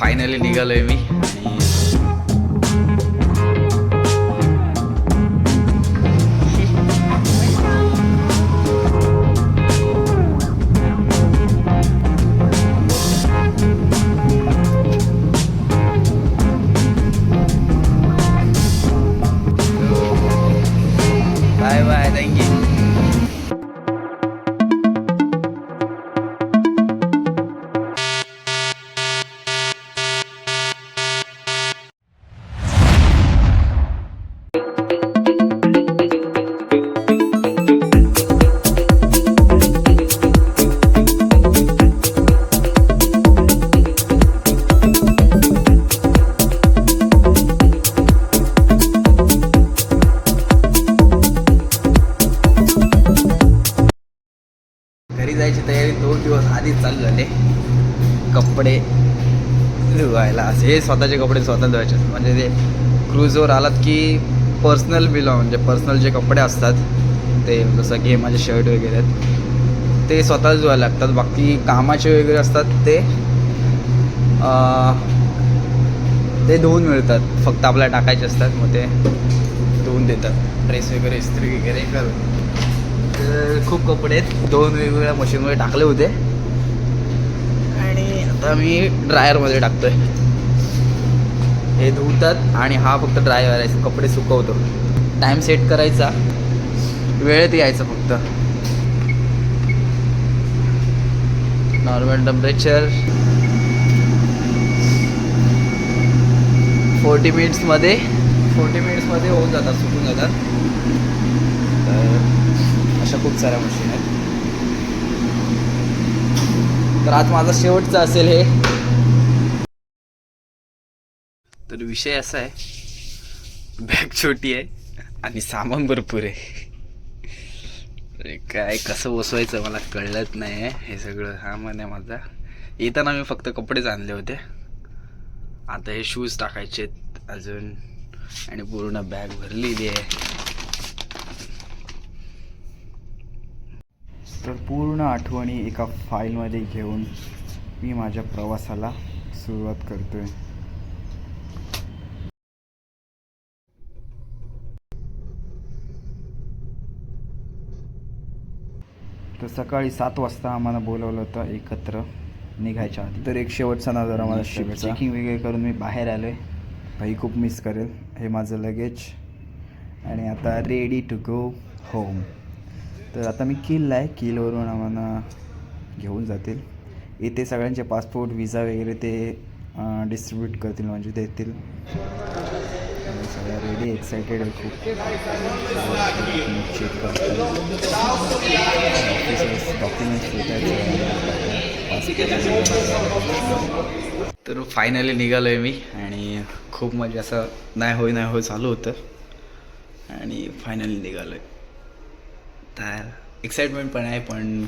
Finally निघालोय मी. ते स्वतःचे कपडे स्वतः धुवायचे म्हणजे ते क्रूजवर आलात की पर्सनल बिलॉ म्हणजे पर्सनल जे कपडे असतात ते जसं की हे माझे शर्ट वगैरे आहेत ते स्वतःच धुवायला लागतात. बाकी कामाचे वगैरे असतात ते ते धुवून मिळतात. फक्त आपल्याला टाकायचे असतात मग ते धुवून देतात. ड्रेस वगैरे इस्त्री वगैरे करून तर खूप कपडे आहेत. दोन वेगवेगळ्या मशीनमध्ये टाकले होते. आणि आता मी ड्रायरमध्ये टाकतोय. हे धुतात आणि हा फक्त ड्राय आहे. कपडे सुकवतो. टाईम सेट करायचा. वेळेत यायचं फक्त. नॉर्मल टेम्परेचर फोर्टी मिनिट्समध्ये फोर्टी मिनिट्समध्ये होऊन जातात सुकून जातात. तर अशा खूप साऱ्या मशीन आहेत. तर आज माझा शेवटचा असेल हे. विषय असा आहे. बॅग छोटी आहे आणि सामान भरपूर आहे. अरे काय कसं बसवायचं मला कळलंच नाही आहे. हे सगळं सामान आहे माझा. येताना मी फक्त कपडेच आणले होते. आता हे शूज टाकायचे आहेत अजून. आणि पूर्ण बॅग भरलेली आहे. तर पूर्ण आठवणी एका फाईलमध्ये घेऊन मी माझ्या प्रवासाला सुरुवात करतोय. तर सकाळी सात वाजता आम्हाला बोलवलं होतं एकत्र निघायच्या आधी. तर एक शेवटचा नजर आम्हाला शिफ्ट चेकिंग वगैरे करून मी बाहेर आलो आहे भाई खूप मिस करेल. हे माझं लगेज आणि आता रेडी टू गो होम तर आता मी किलला आहे. किलवरून आम्हाला घेऊन जातील. इथे सगळ्यांचे पासपोर्ट विजा वगैरे ते डिस्ट्रीब्यूट करतील. म्हणजे देतील. आणि सगळ्या रेडी एक्सायटेड आहे खूप. चेक डॉक्युमेंट्स तर फायनली निघालो आहे मी आणि खूप म्हणजे असं नाही होय नाही होय चालू होतं. आणि फायनली निघालो आहे तर एक्साइटमेंट पण आहे पण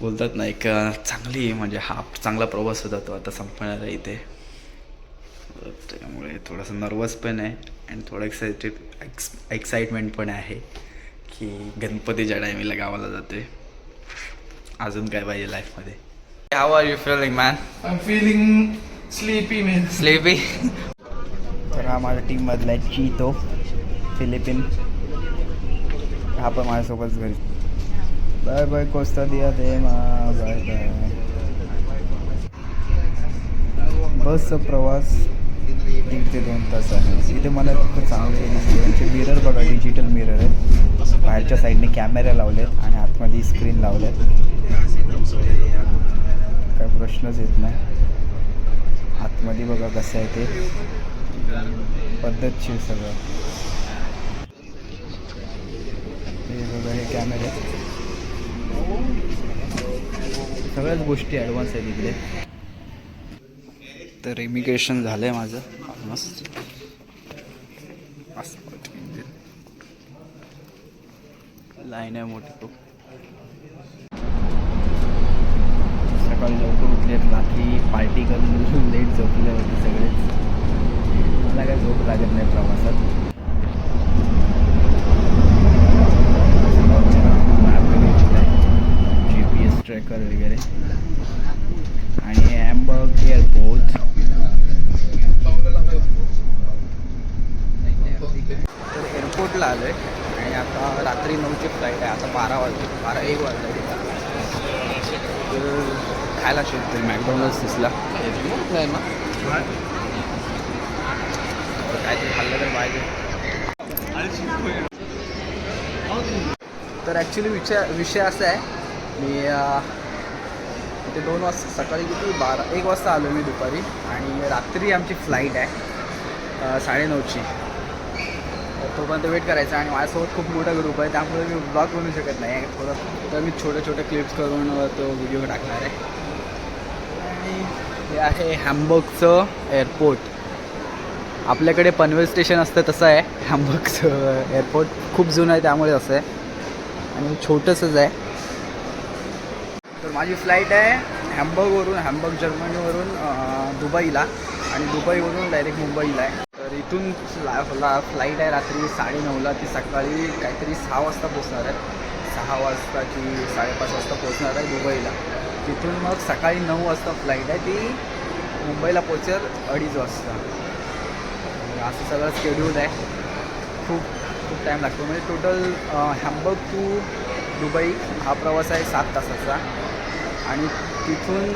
बोलतात ना एक चांगली म्हणजे हा चांगला प्रवास होता तो. आता संपणार आहे इथे. त्यामुळे थोडंसं नर्वस पण आहे आणि थोडं एक्साइटेड एक्स एक्साइटमेंट पण आहे की गणपतीच्या टायमिंगला गावाला जातोय. अजून काय पाहिजे लाईफमध्ये how are you feeling man I'm feeling sleepy, man. Sleepy तर हा माझ्या टीममधला आहे चीतो फिलिपिन. हा पण माझ्यासोबत घरी. बाय बाय कोस्ता दिया दे मा. Bye bye. बसचा प्रवास. दीड ते दोन तास आहे. इथे मला खूप चांगले त्यांचे मिरर बघा डिजिटल मिरर आहेत बाहेरच्या साईडने कॅमेरा लावलेत आणि आतमध्ये स्क्रीन लावलेत. काय प्रश्नच येत नाही. आतमध्ये बघा कसं आहे ते. पद्धतशीर सगळं. हे बघा हे कॅमेरे सगळ्याच गोष्टी ॲडव्हान्स आहेत इकडे. तर इमिग्रेशन झालं आहे माझं ऑलमोस्ट लाईन आहे मोठी खूप. सकाळी लवकर उठलेत रात्री पार्टी करून लेट झोपले होते सगळेच मला काय झोप लागत नाही प्रवासात जी पी एस ट्रॅकर वगैरे आणि हॅमबर्ग एअरपोर्ट वाजताची फ्लाईट आहे आता बारा वाजले बारा एक वाजता तर खायला शोधतोय मॅकडॉनल्ड्स दिसला आहे ना? तर काहीतरी खाल्लं तर पाहिजे तर ॲक्च्युली विषय विषय असा आहे. मी ते दोन वाजता सकाळी किती? बारा एक वाजता आलो मी दुपारी. आणि रात्री आमची फ्लाईट आहे. साडेनऊची. तर तोपर्यंत वेट करायचा. आणि माझ्यासोबत खूप मोठा ग्रुप आहे. त्यामुळे मी ब्लॉग बनवू शकत नाही. थोडं तर मी छोटे छोटे क्लिप्स करून तो व्हिडिओ टाकणार आहे. हे आहे हॅम्बर्गचं एअरपोर्ट. आपल्याकडे पनवेल स्टेशन असतं तसं आहे हॅम्बर्गचं एअरपोर्ट. खूप जुनं आहे त्यामुळे असं आहे. आणि छोटंसंच आहे. तर माझी फ्लाईट आहे हॅम्बर्गवरून हॅम्बर्ग जर्मनीवरून दुबईला. आणि दुबईवरून डायरेक्ट मुंबईला आहे. तर इथून ला फ्लाईट आहे रात्री साडेनऊला ती सकाळी काहीतरी सहा वाजता पोचणार आहे. सहा वाजता की साडेपाच वाजता पोचणार आहे दुबईला. तिथून मग सकाळी नऊ वाजता फ्लाईट आहे. ती मुंबईला पोचेल अडीच वाजता. असं सगळं स्केड्यूल आहे. खूप खूप टाईम लागतो. म्हणजे टोटल हॅम्बर्ग टू दुबई हा प्रवास आहे सात तासाचा. आणि तिथून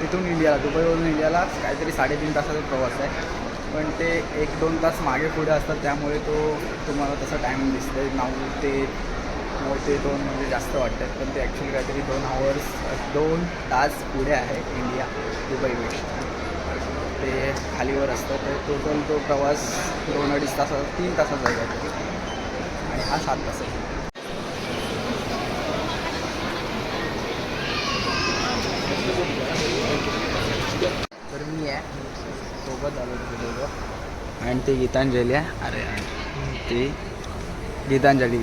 तिथून इंडियाला दुबईवरून इंडियाला काहीतरी साडेतीन तासाचा प्रवास आहे. पण ते एक दोन तास मागे पुढे असतात. त्यामुळे तो तुम्हाला तसा टायमिंग दिसतो नऊ ते मग ते दोन म्हणजे जास्त वाटतात. पण ते ॲक्च्युली काहीतरी दोन आवर्स दोन तास पुढे आहे इंडिया दुबईपेक्षा ते खालीवर असतं. तर टोटल तो प्रवास दोन अडीच तासाचा तीन तासाचा जातो आणि हा सात तासाचा तर मी आहे. सोबत आलो तिथे आणि ते गीतांजली आहे. अरे अरे. ते गीतांजली.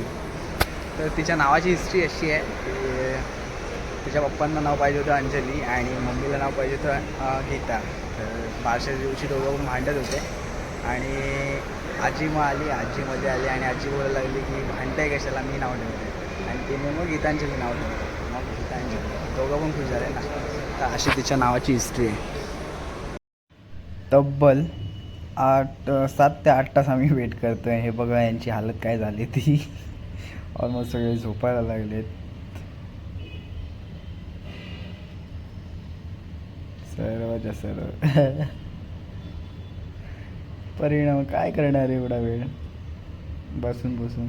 तर तिच्या नावाची हिस्ट्री अशी आहे की तिच्या पप्पांना नाव पाहिजे होतं अंजली आणि मम्मीला नाव पाहिजे होतं गीता. तर बारशा दिवशी दोघं पण भांडत होते. आणि आजी मग आली आजीमध्ये आली आणि आजी बोलायला लागली की भांडताय कशाला? मी नाव ठेवते. आणि तिने मग गीतांजली नाव ठेवलं मग गीतांजली. दोघं पण खुश झाले ना. तर अशी तिच्या नावाची हिस्ट्री आहे. तब्बल आठ सात ते आठ तास आम्ही वेट करतो आहे हे बघा यांची हालत काय झाली ती. ऑलमोस्ट सगळे झोपायला लागलेत. सर्वच्या सर्व. परिणाम काय करणार एवढा वेळ? बसून बसून.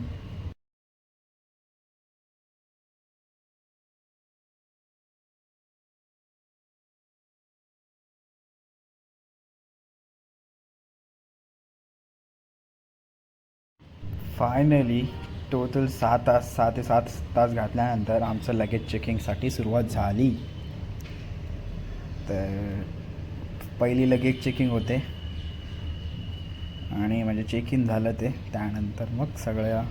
फायनली टोटल सहा तास सहा ते सात तास घातल्यानंतर आमचं लगेज चेकिंगसाठी सुरुवात झाली. तर पहिली लगेज चेकिंग होते. आणि म्हणजे चेक इन झालं ते. त्यानंतर मग सगळ्या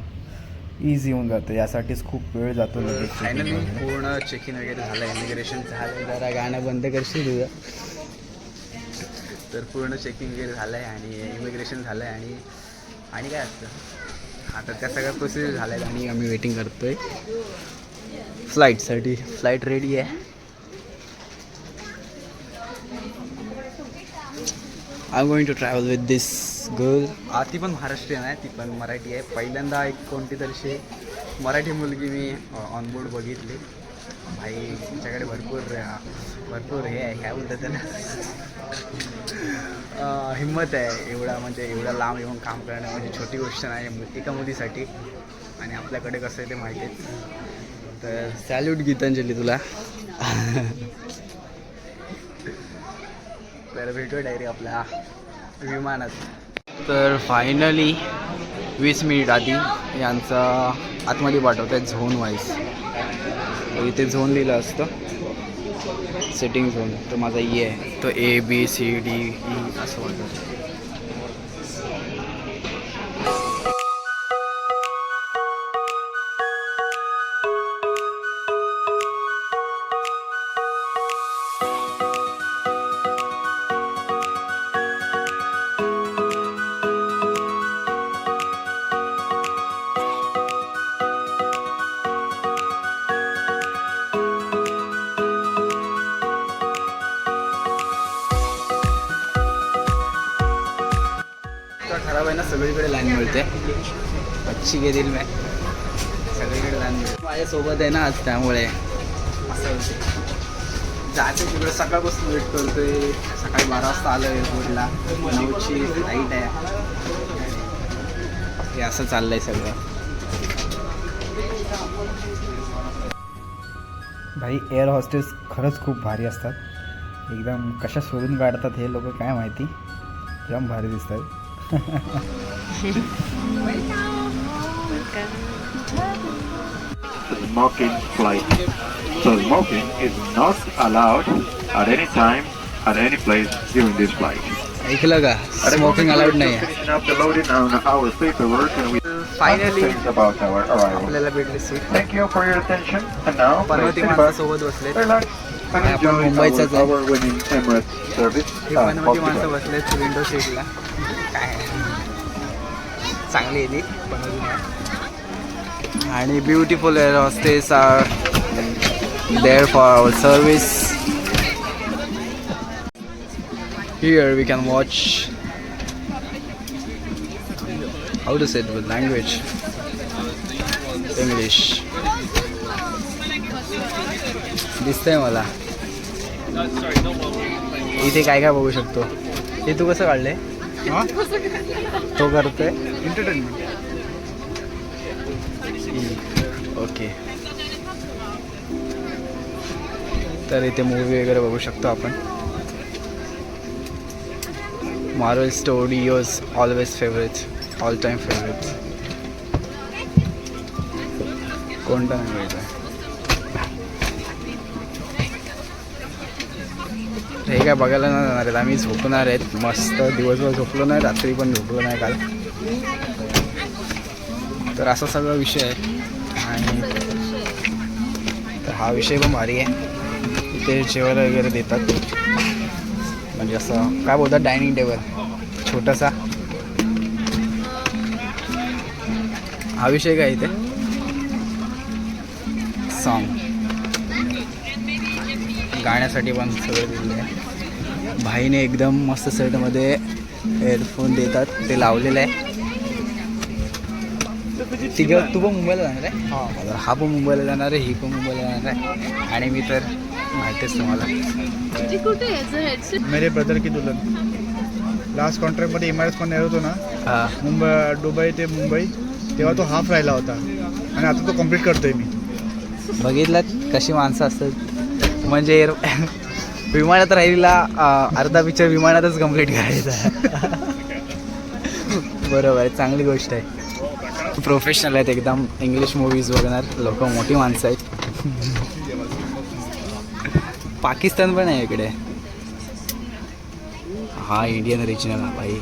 इझी होऊन जातं. यासाठीच खूप वेळ जातो लगेज फायनली पूर्ण चेक इन वगैरे झालं. इमिग्रेशन झालं. जरा गाणं बंद करशील तुझं. तर पूर्ण चेकिंग वगैरे झालं आहे आणि इमिग्रेशन झालं आहे आणि आणि काय असतं? आता त्या सगळ्या प्रोसेस झाल्या आहेत आणि आम्ही वेटिंग करतो आहे फ्लाईटसाठी फ्लाईट रेडी आहे I going to travel with this girl ती पण महाराष्ट्रीयन आहे ती पण मराठी आहे. पहिल्यांदा एक कोणती तरीशी मराठी मुलगी मी ऑनबोर्ड बघितली. भाई तुमच्याकडे भरपूर भरपूर हे आहे काय बोलतात त्याला? हिंमत आहे एवढा म्हणजे एवढा लांब येऊन काम करणं म्हणजे छोटी गोष्ट नाही एका मुलीसाठी. आणि आपल्याकडे कसं आहे ते माहिती आहे. तर सॅल्यूट गीतांजली तुला. तर भेटूया डायरी आपल्या विमानात. तर फायनली वीस मिनिट आधी यांचा आतमध्ये पाठवत आहे झोन वाईज तर इथे झोन लिहिलं असतं. सेटिंग झोन तर माझा ई आहे. तो A B C D E असं वाटतं. इतका खराब आहे ना सगळीकडे लाईन मिळते अच्छी गे दिल में सगळीकडे मुलं माझ्यासोबत आहे ना आज त्यामुळे. असं होते. जायचं तिकडे. सकाळपासून वेट करतोय. सकाळी बारा वाजता आलो एअरपोर्टला नऊची फ्लाईट आहे. हे असं चाललंय सगळं. भाई एअर हॉस्टेस खरंच खूप भारी असतात. एकदम कशा शोधून काढतात हे लोक काय माहिती? एकदम भारी दिसतात. smoking flight. So smoking is not allowed at any time, at any place during this flight. ऐकलं का स्मोकिंग अलाउड नाही arrival. आपल्याला भेटले seat Thank you for your attention. And now, please पनवती sit माणसं back, सोबत बसलेत relax, and आपण मुंबईचाच. ही uh, पनवती माणसं. बसलेत विंडो सीटला काय चांगली आहे ती माणसं. आणि beautiful air hostess are there for our service here we can watch how to set with language English दिसतंय मला. इथे काय काय बघू शकतो? हे तू कसं काढले तो करतोय? Entertainment okay. तर इथे मूवी वगैरे बघू शकतो आपण. Marvel Studios always favourite all time favourite कोणता नाही माहिती हे काय बघायला नाही जाणार आहेत. आम्ही झोपणार आहेत. मस्त. दिवसभर झोपलो नाही रात्री पण झोपलो नाही काल. तर असा सगळा विषय आहे. आणि तर हा विषय पण भारी आहे. इथे जेवायला वगैरे देतात. म्हणजे असं काय बोलतात डायनिंग टेबल. छोटासा. हा विषय काय इथे? सॉन्ग गाण्यासाठी पण सगळं दिलेलं आहे. भाईने एकदम मस्त सेटमध्ये हेडफोन देतात. ते लावलेलं आहे. तिघं तू पण मुंबईला जाणार आहे? हा हा पण मुंबईला जाणार आहे ही पण मुंबईला जाणार आहे. आणि मी तर माहितीच तुम्हाला. मेरे ब्रदर की दुल्हन. लास्ट कॉन्ट्रॅक्टमध्ये एम आर एस पण येत होतो ना? हा. मुंबई दुबई ते मुंबई तेव्हा तो हाफ राहिला होता. आणि आता तो कंप्लीट करतोय मी. बघितलं कशी माणसं असतात. म्हणजे एअर विमानात राहिलेला अर्धा पिक्चर विमानातच कंप्लीट करायचा. बरोबर आहे चांगली गोष्ट आहे. प्रोफेशनल आहेत एकदम इंग्लिश मूवीज बघणार. लोक मोठी माणसं आहेत. पाकिस्तान पण आहे इकडे. हा इंडियन रिजनल भाई.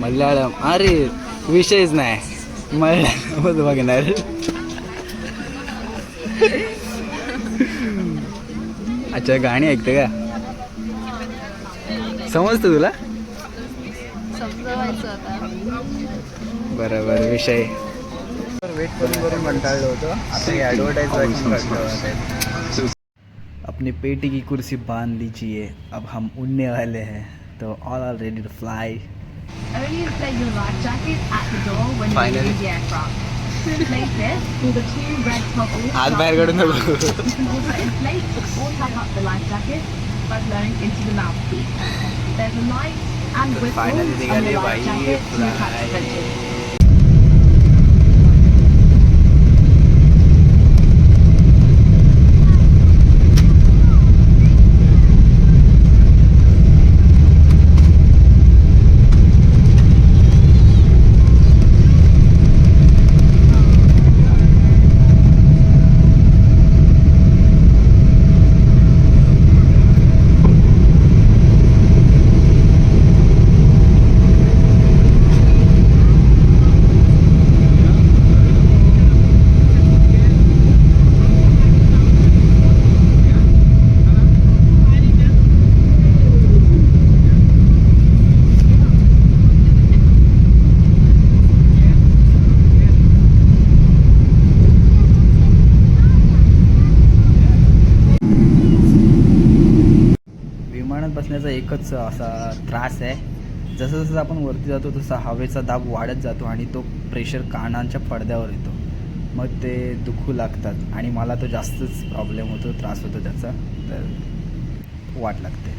मल्याळम. अरे विषयच नाही. मल्याळमच बघणार. अच्छा गाणी ऐकते का? समजतं तुला? बरोबर विषय वेट करून करून कंटाळलो होतो आता हे ॲडव्हर्टाईज अपने पेटी की कुर्सी बांध लीजिए अब हम उड़ने वाले हैं। तो all all ready to fly हाथ बाहेर काढून There's a light and whistle, and your life jackets, बसण्याचा एकच असा त्रास आहे. जसं जसं आपण वरती जातो तसा हवेचा दाब वाढत जातो आणि तो प्रेशर कानांच्या पडद्यावर येतो. मग ते दुखू लागतात आणि मला तो जास्तच प्रॉब्लेम होतो त्रास होतो त्याचा. तर वाट लागते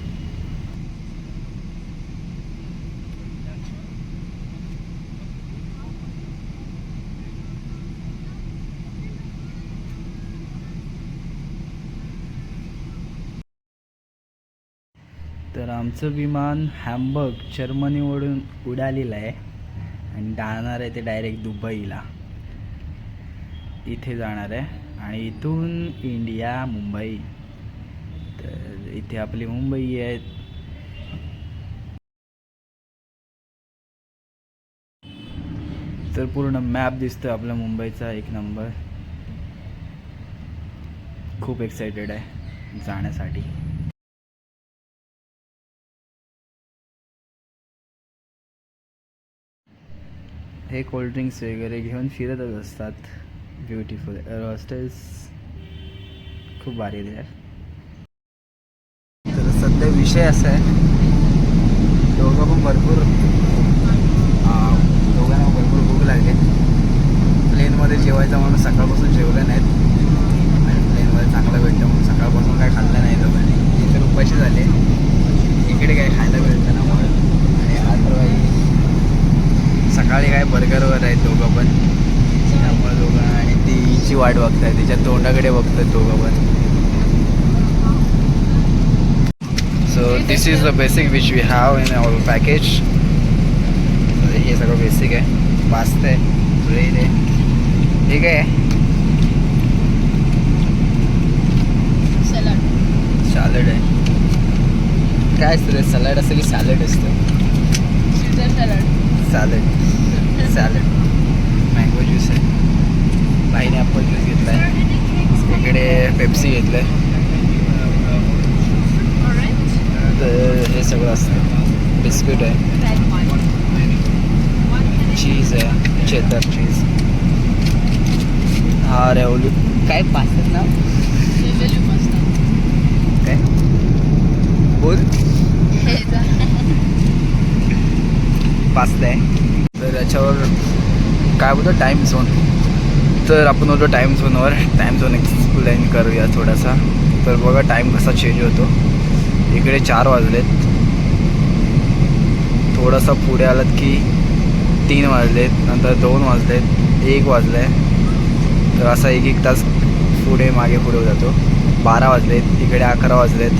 तर आमचं विमान हॅम्बर्ग जर्मनीवरून उडालेलं आहे. आणि जाणार आहे ते डायरेक्ट दुबईला. इथे जाणार आहे. आणि इथून इंडिया मुंबई. तर इथे आपली मुंबई आहे. तर पूर्ण मॅप दिसतोय आपल्या मुंबईचा एक नंबर. खूप एक्सायटेड आहे जाण्यासाठी. हे कोल्ड्रिंक्स वगैरे घेऊन फिरतच असतात. ब्युटिफुल हॉस्टेल्स uh, खूप भारी आहेत तर सध्या विषय असा आहे दोघं पण भरपूर अं, दोघांना भरपूर भूक लागली प्लेनमध्ये जेवायचं म्हणून सकाळपासून जेवले नाहीत आणि प्लेनमध्ये चांगलं भेटतं म्हणून सकाळपासून काय खाल्लं नाही दोघांनी इतर उपाशी झाले इकडे काय खायला भेटतं ना म्हणून आणि अदरवाईज सकाळी काय बर्गरवर आहेत दोघं पण त्यामुळे दोघं आणि तीची वाट बघताय तिच्या तोंडाकडे बघतात दोघं पण so this is the basic which we have in our package हे। सगळं बेसिक आहे पास्ता आहे ब्रेड आहे सॅलड आहे काय असतं सॅलड असतं की सॅलड असतं सॅलड सॅलड मँगो ज्यूस आहे बाईने ॲपल ज्यूस घेतला आहे इकडे पेप्सी घेतलं आहे तर हे सगळं असतं. बिस्किट आहे. चीज आहे. चेदर चीज. हा रेवलू. काय पास्ता ना काय? बोल. पास्ता आहे तर याच्यावर काय बोलतो? टाईम झोन तर आपण होतो टाईम झोनवर टाईम झोन एक्सप्लेन करूया थोडासा. तर बघा टाईम कसा चेंज होतो. इकडे चार वाजलेत. थोडंसं पुढे आलात की तीन वाजलेत नंतर दोन वाजलेत एक वाजलं आहे तर असा एक एक तास पुढे मागे पुढे जातो. बारा वाजलेत इकडे अकरा वाजलेत.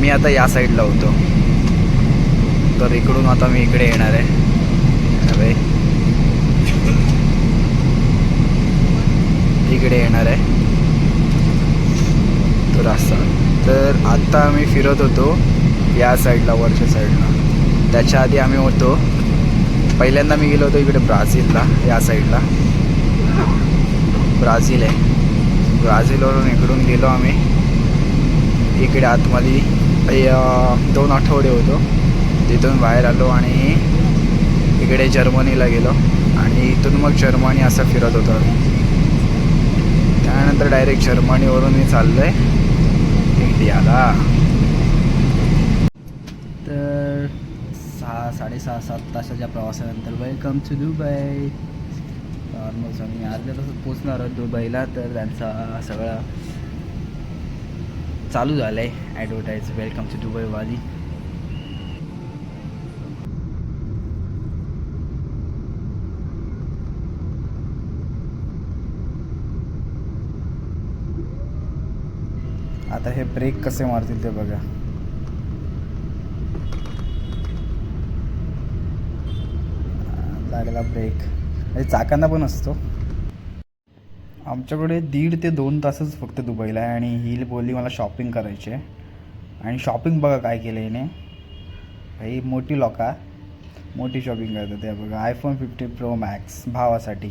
मी आता या साईडला होतो. तर इकडून आता मी इकडे येणार आहे. अरे. इकडे येणार आहे. रास्ता. तर आत्ता आम्ही फिरत होतो या साईडला वरच्या साईडला त्याच्या आधी आम्ही होतो. पहिल्यांदा मी गेलो होतो इकडे ब्राझीलला या साईडला ब्राझील आहे. ब्राझीलवरून इकडून गेलो आम्ही. इकडे आतमध्ये दोन आठवडे होतो. तिथून बाहेर आलो आणि इकडे जर्मनीला गेलो. आणि इथून मग जर्मनी असं फिरत होतो आम्ही. त्यानंतर डायरेक्ट जर्मनीवरून मी चाललो आहे आला तर सहा साडेसहा सात तासाच्या प्रवासानंतर वेलकम टू दुबई ऑलमोस्ट आम्ही अर्ध्या तासात पोचणार आहोत दुबईला तर त्यांचा सगळा चालू झालं आहे ॲडव्हर्टाईज वेलकम टू दुबईवाली आता हे ब्रेक कसे मारतील ते बघा. लागला ब्रेक म्हणजे चाकांना पण असतो. आमच्याकडे दीड ते दोन तासच फक्त दुबईला आहे आणि ही बोलली मला शॉपिंग करायची आहे. आणि शॉपिंग बघा काय केलं हिने. भाई मोठी लोका मोठी शॉपिंग करतात ते बघा. आयफोन फिफ्टी प्रो मॅक्स भावासाठी.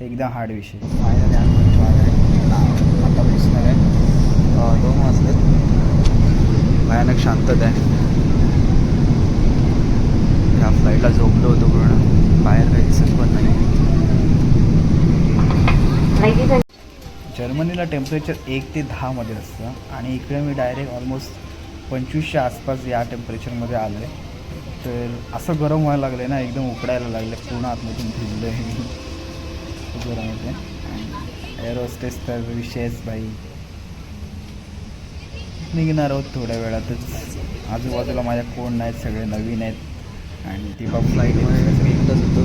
एकदम हार्ड विषय. फायनली आता पोचणार आहे अं, दोन वाजलेत शांतता आहे. ह्या फ्लाईटला झोपलो होतो पूर्ण. बाहेर काही दिसत पण नाही. जर्मनीला टेम्परेचर एक ते दहामध्ये असतं आणि इकडे मी डायरेक्ट ऑलमोस्ट पंचवीसच्या आसपास या टेम्परेचरमध्ये आलं आहे तर असं गरम व्हायला लागलं ना एकदम उकडायला लागलं पूर्ण आतमधून भिजलं आहे गरम होते आणि एअरोस्टेस तर विषयच बाई. निघणार आहोत थोड्या वेळातच. आजूबाजूला माझ्या कोण नाहीत सगळे नवीन आहेत. आणि ती बाबू फ्लाईटमुळे मी होतो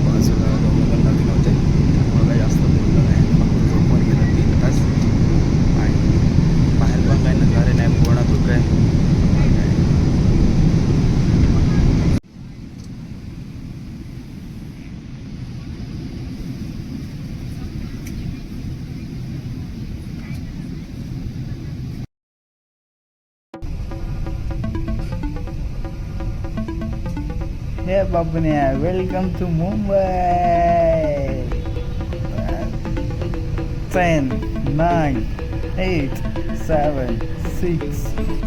हे welcome to Mumbai ten nine eight seven six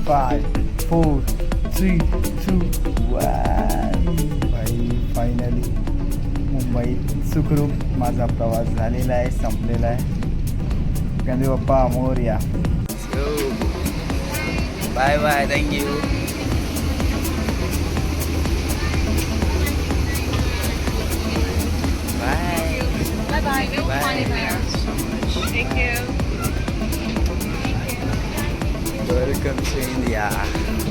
five four three two one भाई फायनली मुंबईत सुखरूप माझा प्रवास झालेला आहे संपलेला आहे. गंधी बाप्पा Morya. Bye bye thank you Thank you. Welcome to India.